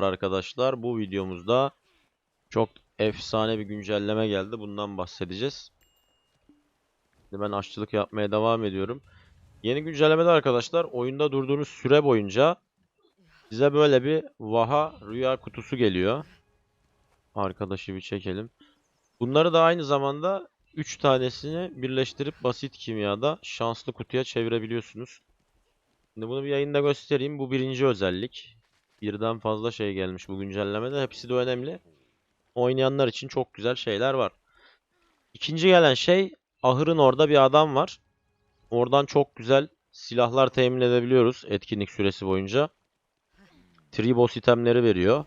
arkadaşlar. Bu videomuzda çok efsane bir güncelleme geldi. Bundan bahsedeceğiz. Şimdi ben aşçılık yapmaya devam ediyorum. Yeni güncellemede arkadaşlar oyunda durduğunuz süre boyunca size böyle bir Vaha rüya kutusu geliyor. Arkadaşı bir çekelim. Bunları da aynı zamanda 3 tanesini birleştirip basit kimyada şanslı kutuya çevirebiliyorsunuz. Şimdi bunu bir yayında göstereyim. Bu birinci özellik. Birden fazla şey gelmiş bu güncellemede. Hepsi de önemli. Oynayanlar için çok güzel şeyler var. İkinci gelen şey ahırın orada bir adam var. Oradan çok güzel silahlar temin edebiliyoruz etkinlik süresi boyunca. Tribos itemleri veriyor.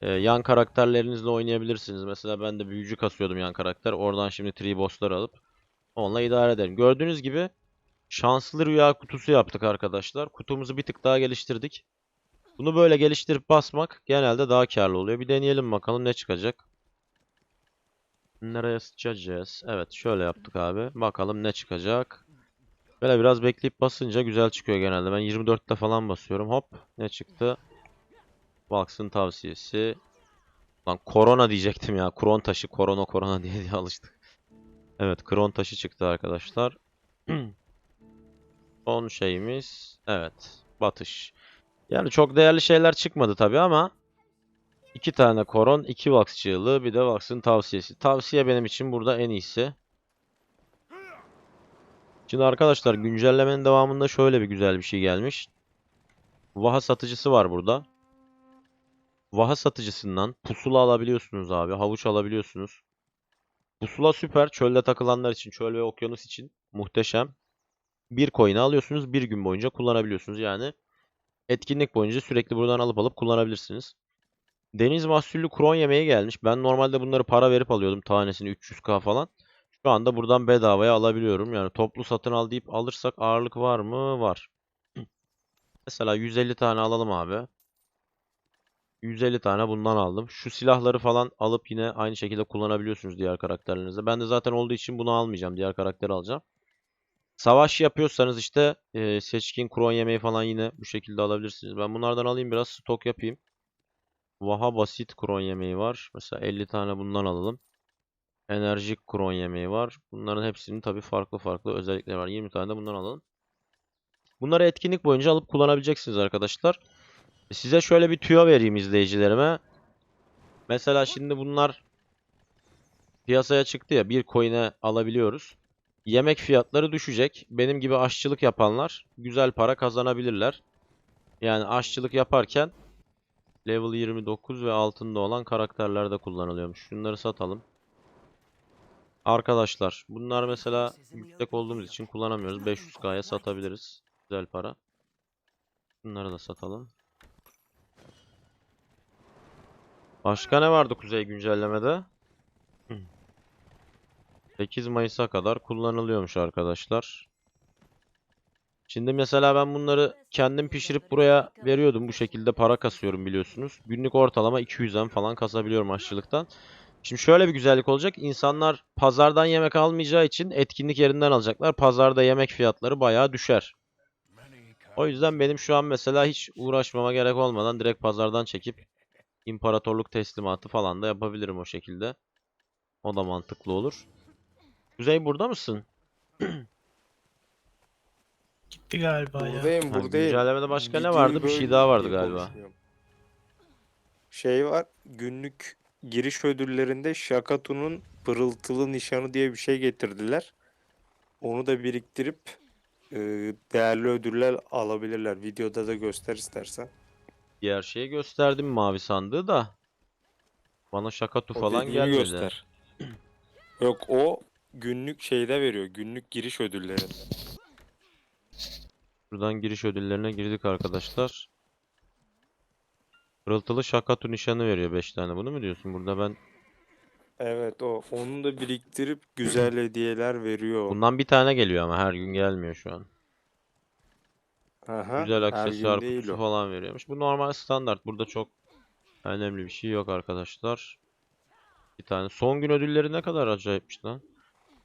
Ee, yan karakterlerinizle oynayabilirsiniz. Mesela ben de büyücü kasıyordum yan karakter. Oradan şimdi Tribos'ları alıp onunla idare ederim. Gördüğünüz gibi şanslı rüya kutusu yaptık arkadaşlar. Kutumuzu bir tık daha geliştirdik. Bunu böyle geliştirip basmak genelde daha karlı oluyor. Bir deneyelim bakalım ne çıkacak. Nereye sıçacağız? Evet şöyle yaptık abi. Bakalım ne çıkacak. Böyle biraz bekleyip basınca güzel çıkıyor genelde. Ben 24'te falan basıyorum. Hop ne çıktı? Valks'ın tavsiyesi. Lan korona diyecektim ya. Kron taşı korona korona diye diye alıştık. Evet kron taşı çıktı arkadaşlar. Son şeyimiz. Evet. Batış. Yani çok değerli şeyler çıkmadı tabii ama iki tane koron, iki Vax çığlığı, bir de Vax'ın tavsiyesi. Tavsiye benim için burada en iyisi. Şimdi arkadaşlar güncellemenin devamında şöyle bir güzel bir şey gelmiş. Vaha satıcısı var burada. Vaha satıcısından pusula alabiliyorsunuz abi. Havuç alabiliyorsunuz. Pusula süper. Çölde takılanlar için, çöl ve okyanus için muhteşem. Bir coin'i alıyorsunuz. Bir gün boyunca kullanabiliyorsunuz. Yani etkinlik boyunca sürekli buradan alıp alıp kullanabilirsiniz. Deniz mahsullü kron yemeği gelmiş. Ben normalde bunları para verip alıyordum. Tanesini 300k falan. Şu anda buradan bedavaya alabiliyorum. Yani toplu satın al deyip alırsak ağırlık var mı? Var. Mesela 150 tane alalım abi. 150 tane bundan aldım. Şu silahları falan alıp yine aynı şekilde kullanabiliyorsunuz diğer karakterlerinizde. Ben de zaten olduğu için bunu almayacağım. Diğer karakteri alacağım. Savaş yapıyorsanız işte e, seçkin kron yemeği falan yine bu şekilde alabilirsiniz. Ben bunlardan alayım biraz stok yapayım. Vaha basit kron yemeği var. Mesela 50 tane bundan alalım. Enerjik kron yemeği var. Bunların hepsinin tabii farklı farklı özellikleri var. 20 tane de bundan alalım. Bunları etkinlik boyunca alıp kullanabileceksiniz arkadaşlar. Size şöyle bir tüyo vereyim izleyicilerime. Mesela şimdi bunlar piyasaya çıktı ya bir coin'e alabiliyoruz. Yemek fiyatları düşecek. Benim gibi aşçılık yapanlar güzel para kazanabilirler. Yani aşçılık yaparken level 29 ve altında olan karakterlerde kullanılıyormuş. Şunları satalım. Arkadaşlar bunlar mesela yüksek olduğumuz için kullanamıyoruz. 500k'ya satabiliriz. Güzel para. Bunları da satalım. Başka ne vardı kuzey güncellemede? 8 Mayıs'a kadar kullanılıyormuş arkadaşlar. Şimdi mesela ben bunları kendim pişirip buraya veriyordum. Bu şekilde para kasıyorum biliyorsunuz. Günlük ortalama 200'den falan kasabiliyorum aşçılıktan. Şimdi şöyle bir güzellik olacak. İnsanlar pazardan yemek almayacağı için etkinlik yerinden alacaklar. Pazarda yemek fiyatları bayağı düşer. O yüzden benim şu an mesela hiç uğraşmama gerek olmadan direkt pazardan çekip imparatorluk teslimatı falan da yapabilirim o şekilde. O da mantıklı olur. Kuzey burada mısın? Gitti galiba ya. Buradayım Ha, buradayım. güncellemede başka ne Videoyu vardı? Bir şey daha vardı galiba. konuşmuyorum. Şey var günlük giriş ödüllerinde Shakatu'nun pırıltılı nişanı diye bir şey getirdiler. Onu da biriktirip e, değerli ödüller alabilirler. Videoda da göster istersen. Diğer şeyi gösterdim mavi sandığı da. Bana şakatu O falan dediğini gelmedi. göster. Yok o günlük şeyde veriyor. Günlük giriş ödüllerinde. Buradan giriş ödüllerine girdik arkadaşlar. Pırıltılı şakatu nişanı veriyor 5 tane. Bunu mu diyorsun? Burada ben Evet o. Onu da biriktirip güzel hediyeler veriyor. bundan bir tane geliyor ama her gün gelmiyor şu an. Aha, Güzel her gün aksesuar değil kutusu o. falan veriyormuş. Bu normal standart. Burada çok önemli bir şey yok arkadaşlar. Bir tane. Son gün ödülleri ne kadar acayipmiş lan.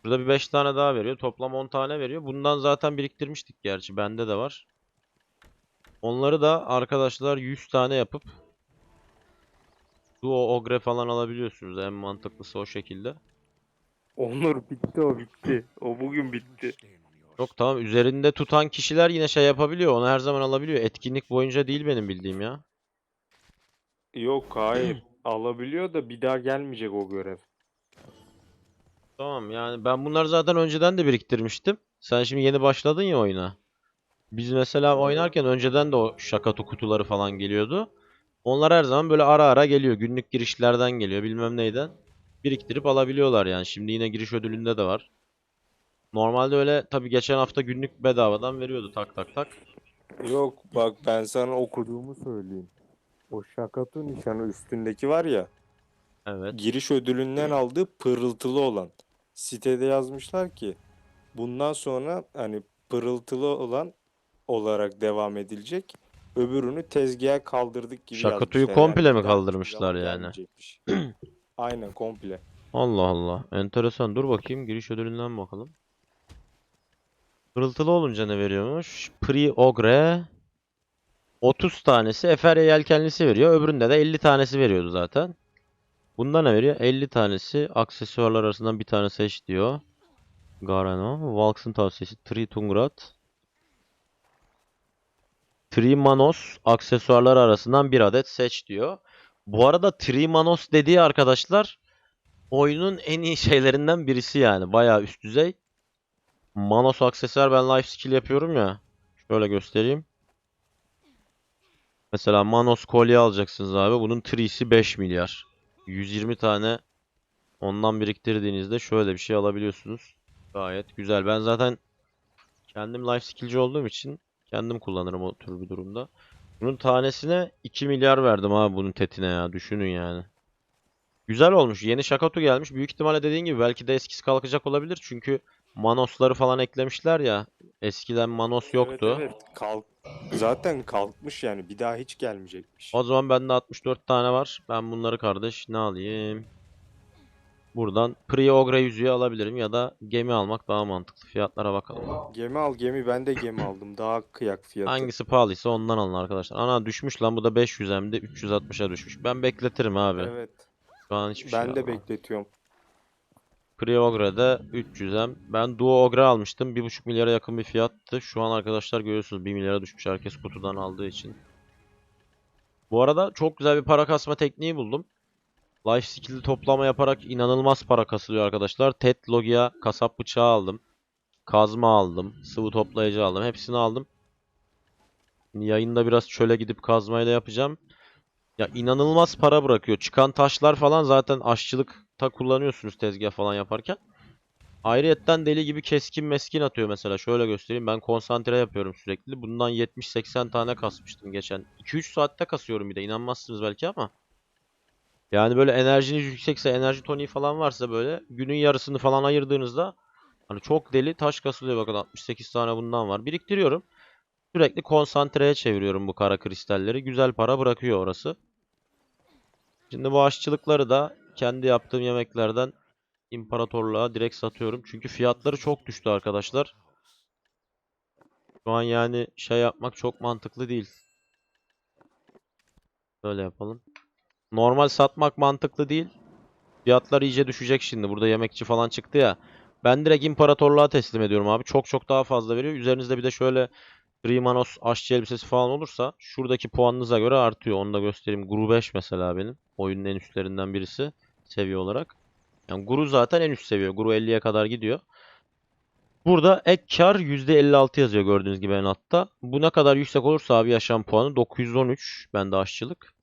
Burada bir 5 tane daha veriyor. Toplam 10 tane veriyor. Bundan zaten biriktirmiştik gerçi. Bende de var. Onları da arkadaşlar 100 tane yapıp Duo Ogre falan alabiliyorsunuz. En mantıklısı o şekilde. Onur bitti o bitti. O bugün bitti. Yok tamam üzerinde tutan kişiler yine şey yapabiliyor. Onu her zaman alabiliyor. Etkinlik boyunca değil benim bildiğim ya. Yok hayır. Alabiliyor da bir daha gelmeyecek o görev. Tamam yani ben bunları zaten önceden de biriktirmiştim. Sen şimdi yeni başladın ya oyuna. Biz mesela oynarken önceden de o şakatu kutuları falan geliyordu. Onlar her zaman böyle ara ara geliyor. Günlük girişlerden geliyor bilmem neyden. Biriktirip alabiliyorlar yani. Şimdi yine giriş ödülünde de var. Normalde öyle tabii geçen hafta günlük bedavadan veriyordu tak tak tak. Yok bak ben sana okuduğumu söyleyeyim. O şakatu nişanı üstündeki var ya Evet. giriş ödülünden aldığı pırıltılı olan. Sitede yazmışlar ki bundan sonra hani pırıltılı olan olarak devam edilecek. Öbürünü tezgaha kaldırdık gibi Şakatuyu yazmışlar komple mi kaldırmışlar yani? gelmeyecekmiş. Aynen komple. Allah Allah. Enteresan. Dur bakayım giriş ödülünden bakalım. Pırıltılı olunca ne veriyormuş? Pre-Ogre 30 tanesi Eferya Yelkenlisi veriyor. Öbüründe de 50 tanesi veriyordu zaten. Bunda ne veriyor? 50 tanesi aksesuarlar arasından bir tane seç diyor. Garano. Valks'ın tavsiyesi. Tri Tungrat. Trimanos aksesuarlar arasından bir adet seç diyor. Bu arada Trimanos dediği arkadaşlar oyunun en iyi şeylerinden birisi yani. Bayağı üst düzey. Manos aksesuar ben life skill yapıyorum ya. Şöyle göstereyim. Mesela Manos kolye alacaksınız abi. Bunun tree'si 5 milyar. 120 tane ondan biriktirdiğinizde şöyle bir şey alabiliyorsunuz. Gayet güzel. Ben zaten kendim life skill'ci olduğum için kendim kullanırım o tür bir durumda. Bunun tanesine 2 milyar verdim abi bunun tetine ya. Düşünün yani. Güzel olmuş. Yeni Şakatu gelmiş. Büyük ihtimalle dediğin gibi belki de eskisi kalkacak olabilir. Çünkü Manosları falan eklemişler ya. Eskiden Manos yoktu. Evet, evet. Kalk zaten kalkmış yani bir daha hiç gelmeyecekmiş. O zaman bende 64 tane var. Ben bunları kardeş ne alayım? Buradan Pre-Ogre yüzüğü alabilirim ya da gemi almak daha mantıklı. Fiyatlara bakalım. Gemi al gemi ben de gemi aldım. Daha kıyak fiyatı. Hangisi pahalıysa ondan alın arkadaşlar. Ana düşmüş lan bu da 500 hem de 360'a düşmüş. Ben bekletirim abi. Evet. Şu an hiçbir şey Ben de almam. bekletiyorum. Pre-Ogre'de 300 hem. Ben Duo Ogre almıştım. 1.5 milyara yakın bir fiyattı. Şu an arkadaşlar görüyorsunuz 1 milyara düşmüş herkes kutudan aldığı için. Bu arada çok güzel bir para kasma tekniği buldum. Life skill'li toplama yaparak inanılmaz para kasılıyor arkadaşlar. Ted Logia kasap bıçağı aldım. Kazma aldım. Sıvı toplayıcı aldım. Hepsini aldım. Yayında biraz çöle gidip kazmayla yapacağım. Ya inanılmaz para bırakıyor. Çıkan taşlar falan zaten aşçılıkta kullanıyorsunuz tezgah falan yaparken. Ayrıyetten deli gibi keskin meskin atıyor mesela. Şöyle göstereyim. Ben konsantre yapıyorum sürekli. Bundan 70-80 tane kasmıştım geçen. 2-3 saatte kasıyorum bir de. İnanmazsınız belki ama. Yani böyle enerjiniz yüksekse, enerji toniği falan varsa böyle günün yarısını falan ayırdığınızda hani çok deli taş kasılıyor. Bakın 68 tane bundan var. Biriktiriyorum. Sürekli konsantreye çeviriyorum bu kara kristalleri. Güzel para bırakıyor orası. Şimdi bu aşçılıkları da kendi yaptığım yemeklerden imparatorluğa direkt satıyorum. Çünkü fiyatları çok düştü arkadaşlar. Şu an yani şey yapmak çok mantıklı değil. Böyle yapalım. Normal satmak mantıklı değil. Fiyatlar iyice düşecek şimdi. Burada yemekçi falan çıktı ya. Ben direkt imparatorluğa teslim ediyorum abi. Çok çok daha fazla veriyor. Üzerinizde bir de şöyle Primanos aşçı elbisesi falan olursa şuradaki puanınıza göre artıyor. Onu da göstereyim. Guru 5 mesela benim. Oyunun en üstlerinden birisi seviye olarak. Yani Guru zaten en üst seviye. Guru 50'ye kadar gidiyor. Burada ek kar %56 yazıyor gördüğünüz gibi en altta. Bu ne kadar yüksek olursa abi yaşam puanı 913 bende aşçılık.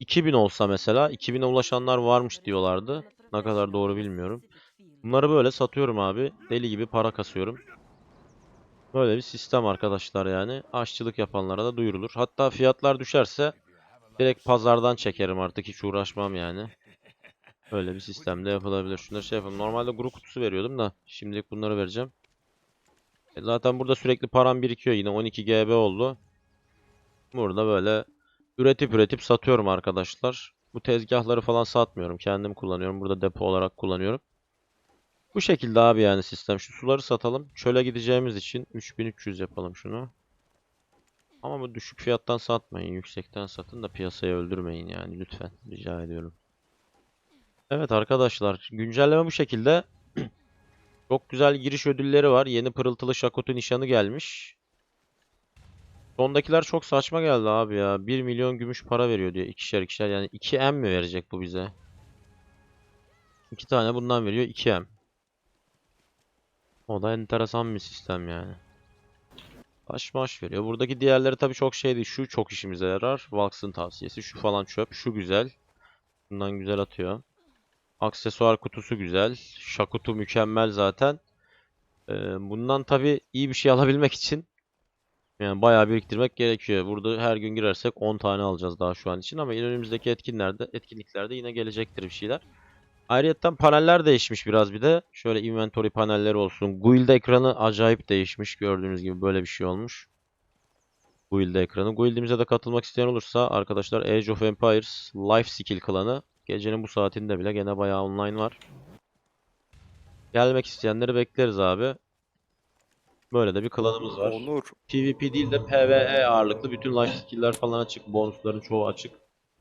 2000 olsa mesela 2000'e ulaşanlar varmış diyorlardı. Ne kadar doğru bilmiyorum. Bunları böyle satıyorum abi. Deli gibi para kasıyorum. Böyle bir sistem arkadaşlar yani. Aşçılık yapanlara da duyurulur. Hatta fiyatlar düşerse direkt pazardan çekerim artık hiç uğraşmam yani. Böyle bir sistemde yapılabilir. Şunları şey yapalım. Normalde grup kutusu veriyordum da şimdilik bunları vereceğim. E zaten burada sürekli param birikiyor yine 12 GB oldu. Burada böyle üretip üretip satıyorum arkadaşlar. Bu tezgahları falan satmıyorum. Kendim kullanıyorum. Burada depo olarak kullanıyorum. Bu şekilde abi yani sistem. Şu suları satalım. Çöle gideceğimiz için 3300 yapalım şunu. Ama bu düşük fiyattan satmayın. Yüksekten satın da piyasayı öldürmeyin yani lütfen. Rica ediyorum. Evet arkadaşlar güncelleme bu şekilde. Çok güzel giriş ödülleri var. Yeni pırıltılı Şakotu nişanı gelmiş. Sondakiler çok saçma geldi abi ya. 1 milyon gümüş para veriyor diyor. ikişer ikişer yani 2M mi verecek bu bize? 2 tane bundan veriyor 2M. O da enteresan bir sistem yani. Taş maş veriyor. Buradaki diğerleri tabii çok şey değil. Şu çok işimize yarar. Valks'ın tavsiyesi. Şu falan çöp. Şu güzel. Bundan güzel atıyor. Aksesuar kutusu güzel. Şakutu mükemmel zaten. Ee, bundan tabii iyi bir şey alabilmek için yani bayağı biriktirmek gerekiyor. Burada her gün girersek 10 tane alacağız daha şu an için ama önümüzdeki etkinlerde, etkinliklerde yine gelecektir bir şeyler. Ayrıyeten paneller değişmiş biraz bir de. Şöyle inventory panelleri olsun. Guild ekranı acayip değişmiş. Gördüğünüz gibi böyle bir şey olmuş. Guild ekranı. Guild'imize de katılmak isteyen olursa arkadaşlar Age of Empires Life Skill klanı gecenin bu saatinde bile gene bayağı online var. Gelmek isteyenleri bekleriz abi. Böyle de bir klanımız var. Onur PvP değil de PvE ağırlıklı. Bütün life skill'ler falan açık. Bonusların çoğu açık.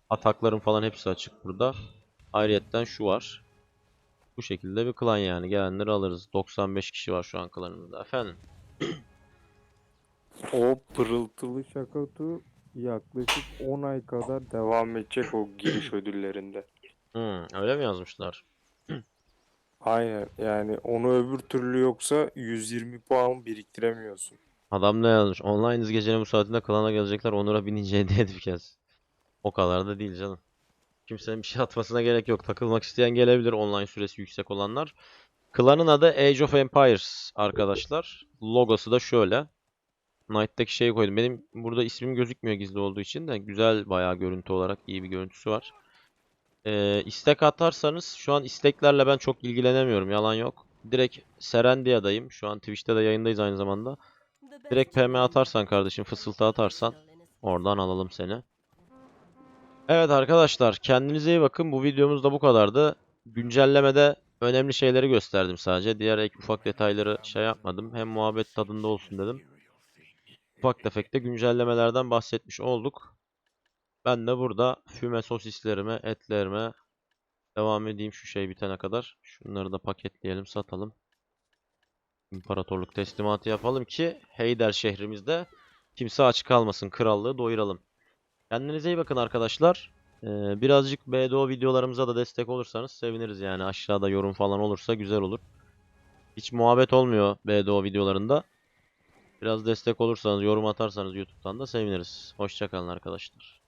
Atakların falan hepsi açık burada. Ayrıyetten şu var. Bu şekilde bir klan yani. Gelenleri alırız. 95 kişi var şu an klanımızda. Efendim. o pırıltılı şakatu yaklaşık 10 ay kadar devam edecek o giriş ödüllerinde. Hmm, öyle mi yazmışlar? Aynen yani onu öbür türlü yoksa 120 puan biriktiremiyorsun. Adam ne yazmış? Online gecenin bu saatinde klana gelecekler. Onur'a binince hediye edeceğiz. O kadar da değil canım. Kimsenin bir şey atmasına gerek yok. Takılmak isteyen gelebilir online süresi yüksek olanlar. Klanın adı Age of Empires arkadaşlar. Logosu da şöyle. Knight'taki şeyi koydum. Benim burada ismim gözükmüyor gizli olduğu için de güzel bayağı görüntü olarak iyi bir görüntüsü var. Ee, istek atarsanız şu an isteklerle ben çok ilgilenemiyorum. Yalan yok. Direkt Serendia'dayım. Şu an Twitch'te de yayındayız aynı zamanda. Direkt PM atarsan kardeşim fısıltı atarsan Oradan alalım seni. Evet arkadaşlar kendinize iyi bakın. Bu videomuz da bu kadardı. Güncellemede önemli şeyleri gösterdim sadece. Diğer ek ufak detayları şey yapmadım. Hem muhabbet tadında olsun dedim. Ufak tefek de güncellemelerden bahsetmiş olduk. Ben de burada füme sosislerime, etlerime devam edeyim şu şey bitene kadar. Şunları da paketleyelim, satalım. İmparatorluk teslimatı yapalım ki Heyder şehrimizde kimse aç kalmasın. Krallığı doyuralım. Kendinize iyi bakın arkadaşlar. Ee, birazcık BDO videolarımıza da destek olursanız seviniriz yani. Aşağıda yorum falan olursa güzel olur. Hiç muhabbet olmuyor BDO videolarında. Biraz destek olursanız, yorum atarsanız YouTube'dan da seviniriz. Hoşçakalın arkadaşlar.